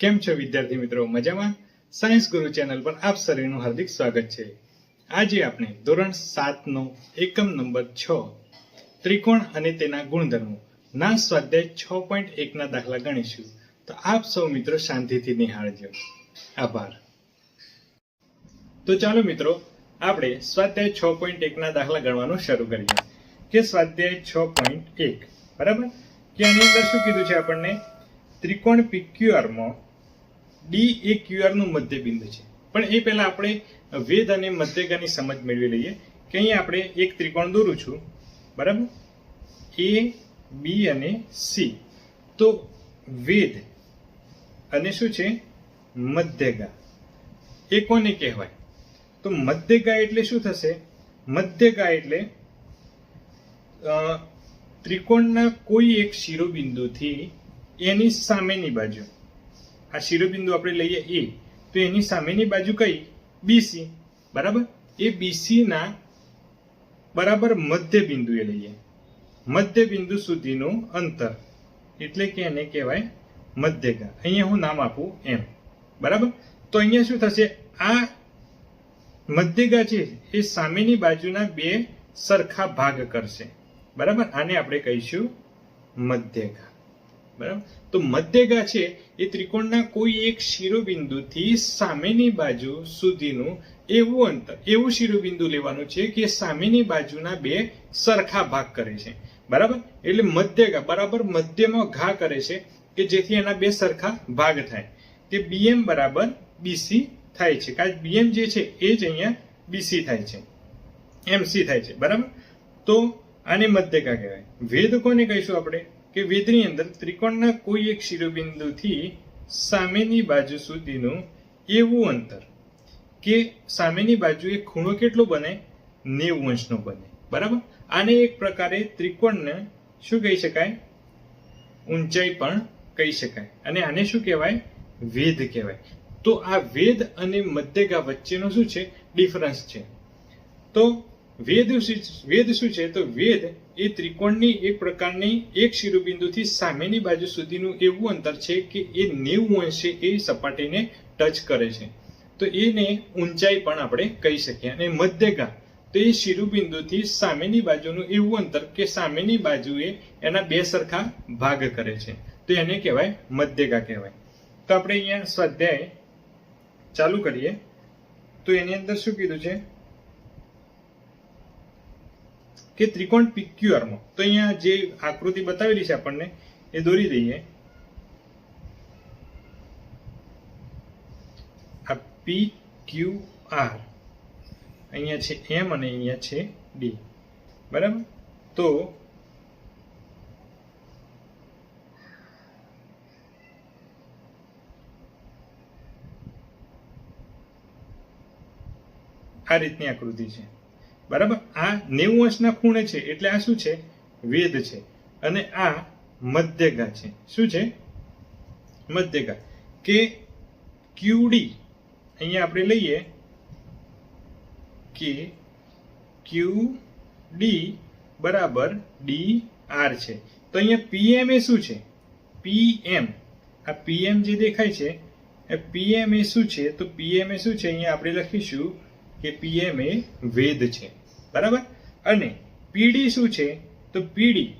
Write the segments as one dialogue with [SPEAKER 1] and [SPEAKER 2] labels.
[SPEAKER 1] કેમ છો વિદ્યાર્થી મિત્રો? મજામાં? સાયન્સ ગુરુ ચેનલ પર આપ સર્વેનું હાર્દિક સ્વાગત છે. આજે આપણે ધોરણ સાતનો એકમ નંબર છ, ત્રિકોણ અને તેના ગુણધર્મો ના સ્વાધ્યાય છ પોઈન્ટ એકના દાખલા ગણીશું. તો આપ સૌ મિત્રો શાંતિથી નિહાળજો. આભાર. તો ચાલો મિત્રો, આપણે સ્વાધ્યાય છ પોઈન્ટ એકના દાખલા ગણવાનું શરૂ કરીએ. કે સ્વાધ્યાય છ પોઈન્ટ એક, બરાબર? કે આની અંદર શું કીધું છે આપણને? ત્રિકોણ PQR-માં ડી એ ક્યુઆરનું મધ્યબિંદુ છે. પણ એ પહેલા આપણે વેદ અને મધ્યગાની સમજ મેળવી લઈએ કે અહીં આપણે એક ત્રિકોણ દોરું છું. બરાબર? એ બી અને સી તો વેદ અને શું છે? મધ્યગા. એ કોને કહેવાય? તો મધ્યગા એટલે શું થશે? મધ્યગા એટલે ત્રિકોણના કોઈ એક શિરોબિંદુથી એની સામેની બાજુ. આ શિરોબિંદુ આપણે લઈએ એ. તો એની સામેની બાજુ કઈ? બીસી બરાબર? એ બીસીના બરાબર મધ્ય બિંદુએ લઈએ. મધ્ય બિંદુ સુધીનું અંતર. એટલે કે એને કહેવાય મધ્યગા. અહીંયા હું નામ આપું એમ. બરાબર? તો અહીંયા શું થશે? આ મધ્યગા છે એ સામેની બાજુના બે સરખા ભાગ કરશે. બરાબર? આને આપણે કહીશું મધ્યગા. બરાબર? તો મધ્યગા છે, એ ત્રિકોણના કોઈ એક શિરોબિંદુથી સામેની બાજુ સુધીનું એવું અંતર, એવું શિરોબિંદુ લેવાનું છે કે સામેની બાજુના બે સરખા ભાગ કરે છે. બરાબર? એટલે મધ્યગા, બરાબર મધ્યમાં ઘા કરે છે કે જેથી એના બે સરખા ભાગ થાય. કે બીએમ બરાબર બીસી થાય છે. કારણ બીએમ જે છે, એ જ અહીંયા બીસી થાય છે. એમસી થાય છે. બરાબર? તો આને મધ્યકા કહેવાય. વેદ કોને કહીશું આપણે? કે વેદની અંદર ત્રિકોણના કોઈ એક શિરોબિંદુથી સામેની બાજુ સુધીનું એવું અંતર કે સામેની બાજુએ ખૂણો કેટલો બને? નેવું અંશનો બને. બરાબર? આને એક પ્રકારે ત્રિકોણને શું કહી શકાય? ઊંચાઈ પણ કહી શકાય. અને આને શું કહેવાય? વેદ કહેવાય. તો આ વેદ અને મધ્યગા વચ્ચેનો શું છે? ડિફરન્સ છે. તો વેદ વેદ શું છે તો વેદ એ ત્રિકોણની એક પ્રકારની એક શિરોબિંદુથી સામેની બાજુ સુધીનું એવું અંતર છે કે એ નેવું અંશે એ સપાટીને ટચ કરે છે. તો એને ઊંચાઈ પણ આપણે કહી શકીએ. અને મધ્યગા, તો એ શિરોબિંદુથી સામેની બાજુનું એવું અંતર કે સામેની બાજુએ એના બે સરખા ભાગ કરે છે. તો એને કહેવાય મધ્યગા કહેવાય. તો આપણે અહીંયા સ્વાધ્યાય ચાલુ કરીએ. તો એની અંદર શું કીધું છે? કે ત્રિકોણ PQR માં તો અહીંયા જે આકૃતિ બતાવેલી છે આપણને, એ દોરી દઈએ. આ પી ક્યુ આર અહીંયા છે એમ અને અહીંયા છે ડી. બરાબર? તો આ રીતની આકૃતિ છે. બરાબર? આ નેવું અંશના ખૂણે છે, એટલે આ શું છે? વેદ છે. અને આ મધ્યગા છે. શું છે? મધ્યગા. કે ક્યુડી અહીંયા આપણે લઈએ કે ક્યુ ડી બરાબર ડી આર છે. તો અહીંયા પીએમ એ શું છે? પીએમ આ પીએમ જે દેખાય છે, એ પીએમ એ શું છે? તો પીએમ એ શું છે? અહીંયા આપણે લખીશું કે પીએમ એ વેદ છે. બરાબર? અને પીડી શું છે? તો પીડી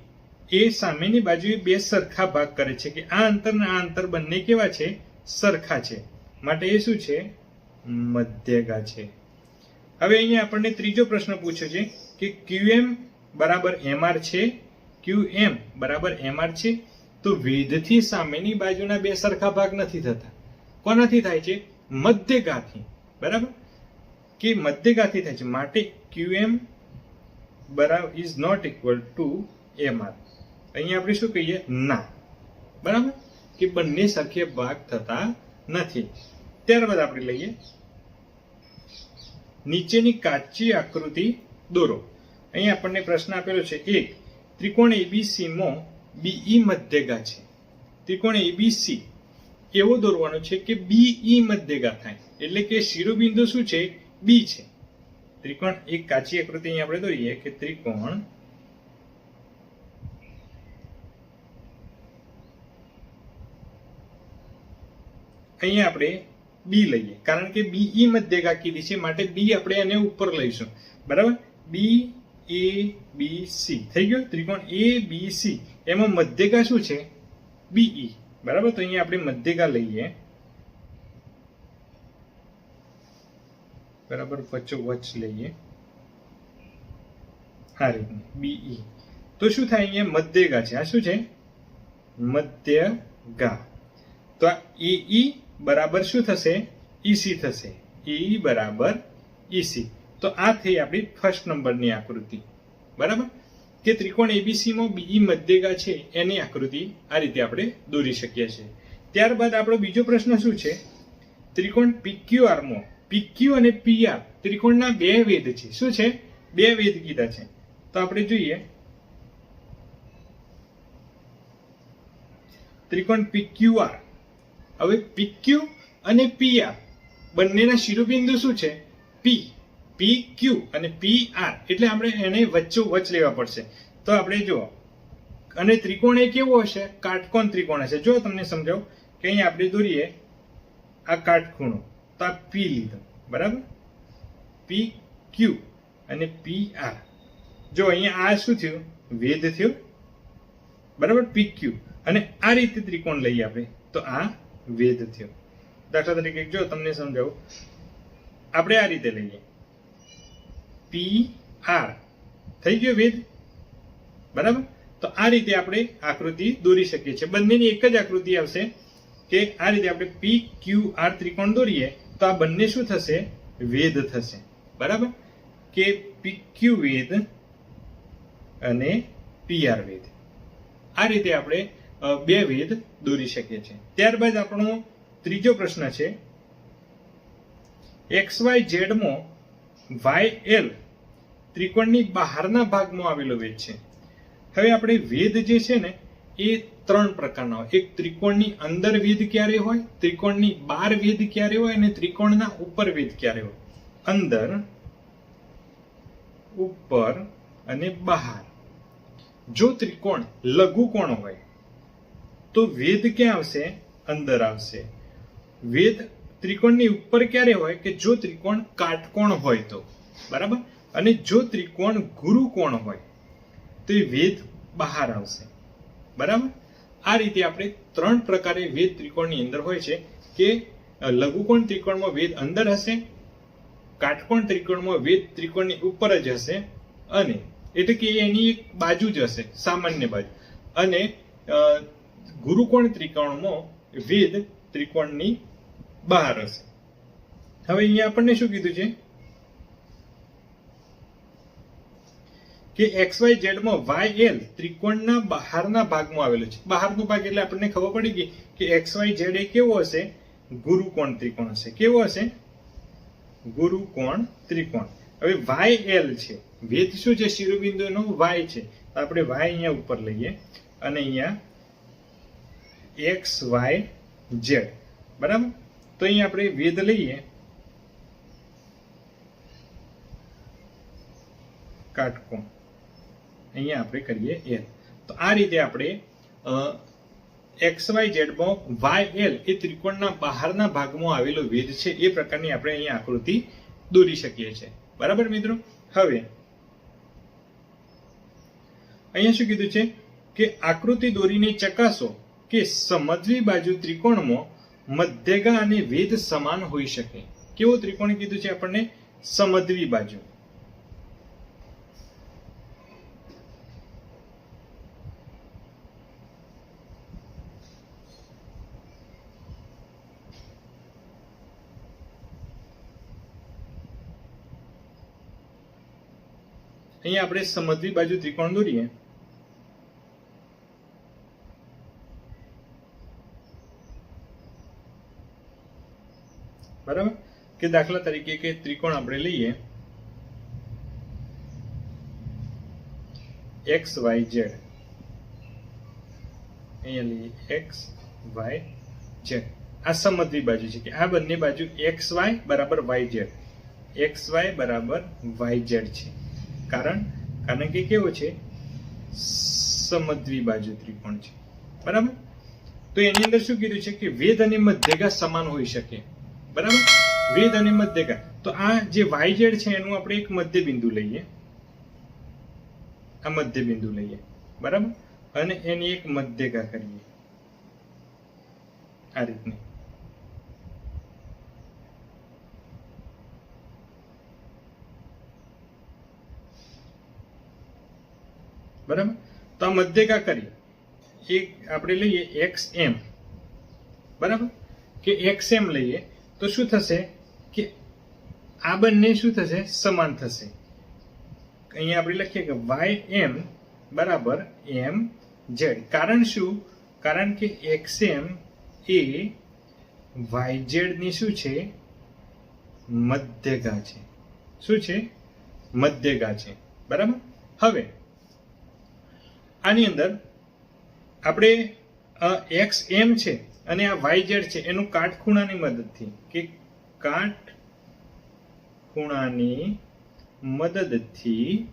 [SPEAKER 1] એ સામેની બાજુએ બે સરખા ભાગ કરે છે કે આ અંતર અને આ અંતર બંને કેવા છે? સરખા છે. માટે એ શું છે? મધ્યગા છે. હવે અહીંયા આપણને ત્રીજો પ્રશ્ન પૂછ્યો છે કે ક્યુએમ બરાબર એમઆર છે? ક્યુએમ બરાબર એમઆર છે? તો વેધથી સામેની બાજુના બે સરખા ભાગ નથી થતા. કોનાથી થાય છે? મધ્યગાથી. બરાબર? કે મધ્યગાથી થાય છે. માટે ક્યુએમ બરાબર is not equal to MR અહીંયા આપણે શું કહીએ? ના. બરાબર? કે બંને સરખે ભાગ થતા નથી. ત્યારબાદ આપણે લઈએ. નીચેની કાચી આકૃતિ દોરો. અહીં આપણને પ્રશ્ન આપેલો છે. એક, ત્રિકોણ એબીસી માં બીઈ મધ્યગા છે. ત્રિકોણ એબીસી એવો દોરવાનો છે કે બીઈ મધ્યગા થાય. એટલે કે શિરોબિંદુ શું છે? બી છે. ત્રિકોણ એક કાચી આકૃતિ અહીં આપણે દોરીએ કે ત્રિકોણ અહીંયા આપણે બી લઈએ. કારણ કે બી ઈ મધ્યગા કીધી છે માટે બી આપણે એને ઉપર લઈશું. બરાબર? બી એ બી સી થઈ ગયો? ત્રિકોણ એ બી સી એમાં મધ્યગા શું છે? બીઈ બરાબર? તો અહીંયા આપણે મધ્યગા લઈએ. બરાબર વચ્ચો વચ લઈએ. આ રીતનું બીઈ તો શું થાય અહીંયા? મધ્યગા છે. આ શું છે? મધ્યગા તો આ ઈ બરાબર શું થશે? ઈસી થશે. ઈ બરાબર ઈસી તો આ થઈ આપણી ફર્સ્ટ નંબરની આકૃતિ. બરાબર? કે ત્રિકોણ એબીસી માં બીજી મધ્યગા છે, એની આકૃતિ આ રીતે આપણે દોરી શકીએ છીએ. ત્યારબાદ આપણો બીજો પ્રશ્ન શું છે? ત્રિકોણ પીક્યુઆરમાં પીક્યુ અને પીઆર ત્રિકોણના બે વેદ છે. શું છે? બે વેદ કીધા છે. તો આપણે જોઈએ. ત્રિકોણ પીક્યુઆર હવે પીક્યુ અને પીઆર બંનેના શિરોબિંદુ શું છે? પી પી ક્યુ અને PR એટલે આપણે એને વચ્ચો વચ લેવા પડશે. તો આપણે જુઓ. અને ત્રિકોણ એ કેવો હશે? કાટકોણ ત્રિકોણ હશે. જો તમને સમજાવું કે અહીંયા આપણે દોરીએ આ કાટખૂણો. તો પી લીધો બરાબર? પી ક્યુ અને પી આર. જો અહીંયા આ શું થયું? વેદ થયો. બરાબર? P Q. અને આ રીતે ત્રિકોણ લઈએ આપણે, તો આ વેદ થયો. દાખલા તરીકે જો તમને સમજાવું. આપણે આ રીતે લઈએ. P R. થઈ ગયો વેદ? બરાબર? તો આ રીતે આપણે આકૃતિ દોરી શકીએ છીએ. બંનેની એક જ આકૃતિ આવશે કે આ રીતે આપણે પી ક્યુ આર ત્રિકોણ દોરીએ તો આ બંને શું થશે? વેદ થશે. બરાબર? કે પીક્યુ વેદ અને પીઆર વેદ. આ રીતે આપણે બે વેદ દોરી શકીએ છીએ. ત્યારબાદ આપણો ત્રીજો પ્રશ્ન છે. એક્સ વાય ઝેડમાં વાય એલ ત્રિકોણની બહારના ભાગમાં આવેલો વેદ છે. હવે આપણે વેદ જે છે ને, એ ત્રણ પ્રકારના હોય. એક ત્રિકોણની અંદર વેદ ક્યારે હોય? ત્રિકોણની બહાર વેદ ક્યારે હોય અને ત્રિકોણના ઉપર વેદ ક્યારે હોય? અંદર, ઉપર અને બહાર. જો ત્રિકોણ લઘુકોણ હોય, તો વેદ ક્યાં આવશે? અંદર આવશે. વેદ ત્રિકોણની ઉપર ક્યારે હોય કે જો ત્રિકોણ કાટકોણ હોય તો? બરાબર? અને જો ત્રિકોણ ગુરુકોણ હોય, તો એ વેદ બહાર આવશે. બરાબર? આ રીતે આપણે ત્રણ પ્રકારે વેદ ત્રિકોણની અંદર હોય છે કે લઘુકોણ ત્રિકોણમાં વેદ અંદર હશે, કાટકોણ ત્રિકોણમાં વેદ ત્રિકોણની ઉપર જ હશે, અને એટલે કે એની એક બાજુ જ હશે, સામાન્ય બાજુ. અને ગુરુકોણ ત્રિકોણમાં વેદ ત્રિકોણની બહાર હશે. હવે અહીંયા આપણને શું કીધું છે? કે એક્સ વાય ઝેડમાં વાય એલ ત્રિકોણના બહારના ભાગમાં આવેલો છે. બહારનો ભાગ એટલે આપણને ખબર પડી ગઈ કે એક્સ વાય ઝેડ એ કેવો હશે? ગુરુકોણ ત્રિકોણ હશે. કેવો હશે? ગુરુકોણ ત્રિકોણ. હવે વાય એલ છે. વેદ શું છે? શિરોબિંદુનો વાય છે. આપણે વાય અહીંયા ઉપર લઈએ અને અહીંયા એક્સ વાય ઝેડ. બરાબર? તો અહીંયા આપણે વેધ લઈએ. કાટકોણ. અહીંયા આપણે કરીએ એલ તો આ રીતે આપણે એક્સ વાય ઝેડમાં વાય એલ એ ત્રિકોણના બહારના ભાગમાં આવેલો વેદ છે એ પ્રકારની આપણે અહીંયા આકૃતિ દોરી શકીએ છીએ. બરાબર મિત્રો? હવે, અહીંયા શું કીધું છે? કે આકૃતિ દોરીને ચકાસો કે સમજવી બાજુ ત્રિકોણમાં મધ્યગા અને વેદ સમાન હોઈ શકે. કેવો ત્રિકોણ કીધું છે આપણને? સમજવી બાજુ. અહીંયા આપણે સમજવી બાજુ ત્રિકોણ દોરીએ. બરાબર? કે દાખલા તરીકે કે ત્રિકોણ આપણે લઈએ. X, Y, Z. અહીંયા લઈએ એક્સ, વાય, ઝેડ. આ સમજવી બાજુ છે કે આ બંને બાજુ એક્સ, વાય, બરાબર, વાય, ઝેડ. એક્સ, વાય, બરાબર, વાય, ઝેડ છે. કારણ કારણ કે કેવો છે? સમદ્વી બાજુ ત્રિકોણ છે. બરાબર? તો એની અંદર શું કીધું છે કે વેદ અને મધ્યગા સમાન હોઈ શકે. બરાબર? વેદ અને મધ્યગા. તો આ જે વાય ઝેડ છે, એનું આપણે એક મધ્ય બિંદુ લઈએ. આ મધ્ય બિંદુ લઈએ. બરાબર? અને એની એક મધ્યગા કરીએ. આ રીતની. બરાબર? તો આ મધ્યકા કરી એક આપણે લઈએ એક્સ એમ બરાબર? કે એક્સ એમ લઈએ, તો શું થશે? કે આ બંને શું થશે? સમાન થશે. અહીંયા આપણે લખીએ કે વાય એમ બરાબર એમ ઝેડ કારણ શું? કારણ કે એક્સ એમ એ વાય ઝેડની શું છે? મધ્યગા છે. શું છે? મધ્યગા છે. બરાબર? હવે આની અંદર આપણે એક્સ એમ છે અને આ વાય ઝેડ છે, એનું કાટખૂણાની મદદથી. કે કાટ ખૂણાની મદદથી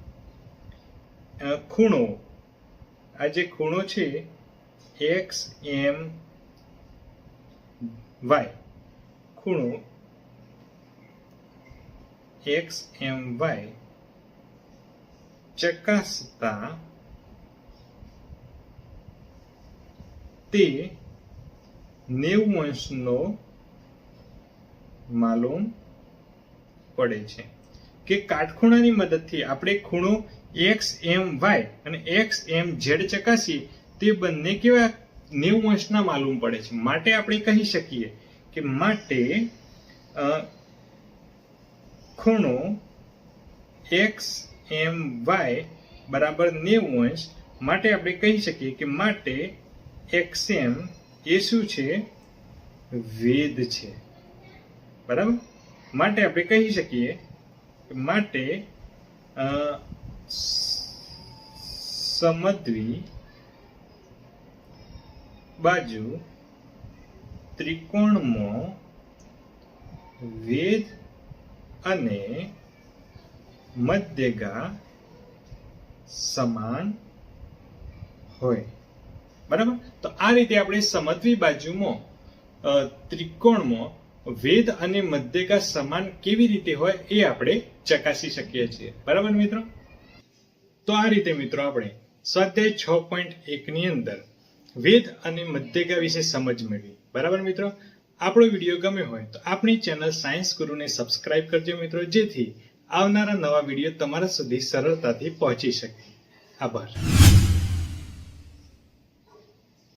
[SPEAKER 1] ખૂણો. આ જે ખૂણો છે એક્સ એમ વાય ખૂણો એક્સ એમ વાય ચકાસતા તે નેવું અંશનો માલુમ પડે છે. કે કાટખૂણાની મદદથી આપણે ખૂણો એક્સ એમ વાય અને એક્સ એમ ઝેડ ચકાસી તે બંને કેવા નેવું અંશના માલુમ પડે છે? માટે આપણે કહી શકીએ કે માટે ખૂણો એક્સ એમ વાય બરાબર નેવું અંશ માટે આપણે કહી શકીએ કે માટે એક્સ એમ એ શું છે, વેદ છે. બરાબર? માટે આપણે કહી શકીએ માટે સમદ્વી બાજુ ત્રિકોણમાં વેદ અને મધ્યગા સમાન હોય. બરાબર? તો આ રીતે આપણે સમત્વી બાજુમાં ત્રિકોણમાં વેદ અને મધ્યકા સમાન કેવી રીતે હોય એ આપણે ચકાસી શકીએ છીએ. બરાબર મિત્રો? તો આ રીતે મિત્રો આપણે સ્વાધ્યાય છ પોઈન્ટ એકની અંદર વેદ અને મધ્યકા વિશે સમજ મેળવી. બરાબર મિત્રો? આપણો વીડિયો ગમે હોય તો આપણી ચેનલ સાયન્સ ગુરુને સબસ્ક્રાઇબ કરજો મિત્રો, જેથી આવનારા નવા વીડિયો તમારા સુધી સરળતાથી પહોંચી શકે. આભાર.